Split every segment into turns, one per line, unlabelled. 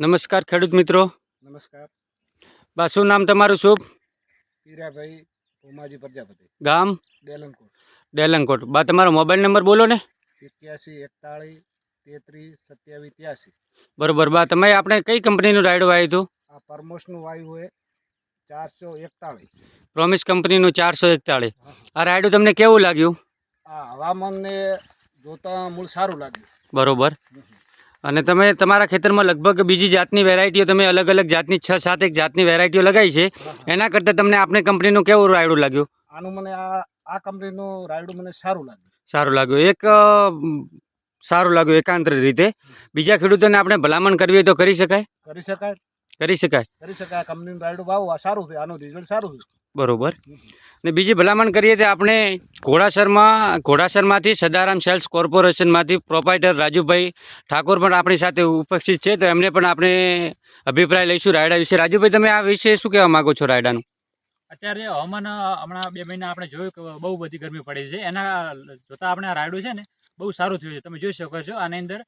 નમસ્કાર ખેડૂત મિત્રો.
નમસ્કાર.
બા શું નામ તમારું શુભ?
હીરાભાઈ ઉમાજી પ્રજાપતિ.
ગામ?
ડેલનકોટ.
ડેલંગકોટ બા તમારો મોબાઈલ નંબર બોલો ને.
એક્યાસી એકતાળીસ તેત્રીસ સત્યાવીસ ત્યાસી.
બરોબર. બા તમે આપણે કઈ કંપનીનું રાયડું આવ્યું હતું?
આ પરમોશનું વાયુ હોય ચારસો એકતાળીસ.
પ્રોમિસ કંપનીનું ચારસો એકતાળીસ. આ રાયડું તમને કેવું લાગ્યું?
આ હવામાનને જોતા મૂળ સારું લાગ્યું.
બરોબર. અને તમે તમારા ખેતરમાં લગભગ બીજી જાતની વેરાયટીઓ તમે અલગ અલગ જાતની છ સાત એક જાતની વેરાયટીઓ લગાવી છે. એના કરતાં તમને આપણે કંપનીનું કેવું રાયડું લાગ્યું?
આનું મને આ આ કંપનીનું રાયડું મને સારું લાગ્યું.
સારું લાગ્યું. એક સારું લાગ્યું એકાંતર રીતે. બીજા ખેડૂતોને આપણે ભલામણ કરવી હોય તો કરી શકાય?
કરી શકાય.
કરી શકાય.
કરી શકાય. કંપનીનું રાયડું વાવ સારું છે આનું રિઝલ્ટ સારું છે
બરોબર. ને બીજી ભલામણ કરીએ તો આપણે ઘોડાસરમાં ઘોડાસરમાંથી સદારામ સેલ્સ કોર્પોરેશનમાંથી પ્રોપાઇટર રાજુભાઈ ઠાકોર પણ આપણી સાથે ઉપસ્થિત છે. તો એમને પણ આપણે અભિપ્રાય લઈશું રાયડા વિશે. રાજુભાઈ તમે આ વિશે શું કહેવા માગો છો રાયડાનું?
અત્યારે હવામાન હમણાં બે મહિના આપણે જોયું કે બહુ બધી ગરમી પડી છે. એના જોતાં આપણે આ રાયડું છે ને બહુ સારું થયું છે. તમે જોઈ શકો છો આની અંદર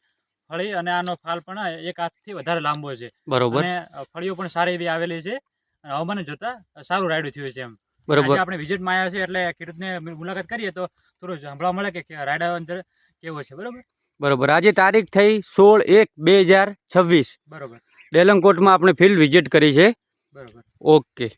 ફળી અને આનો ફાલ પણ એક હાથથી વધારે લાંબો છે.
બરોબર.
અને ફળીઓ પણ સારી એવી આવેલી છે. અને હવામાન જોતા સારું રાયડું થયું છે એમ.
બરોબર.
આપણે વિઝિટમાં આવ્યા છે એટલે ખેડૂતને મુલાકાત કરીએ તો થોડું સાંભળવા મળે કે કે રાયડા અંદર કેવો છે. બરોબર?
બરોબર. આજે તારીખ થઈ સોળ એક બે હજાર છવ્વીસ.
બરોબર.
ડેલંગકોટમાં આપણે ફિલ્ડ વિઝિટ કરી છે.
બરોબર.
ઓકે.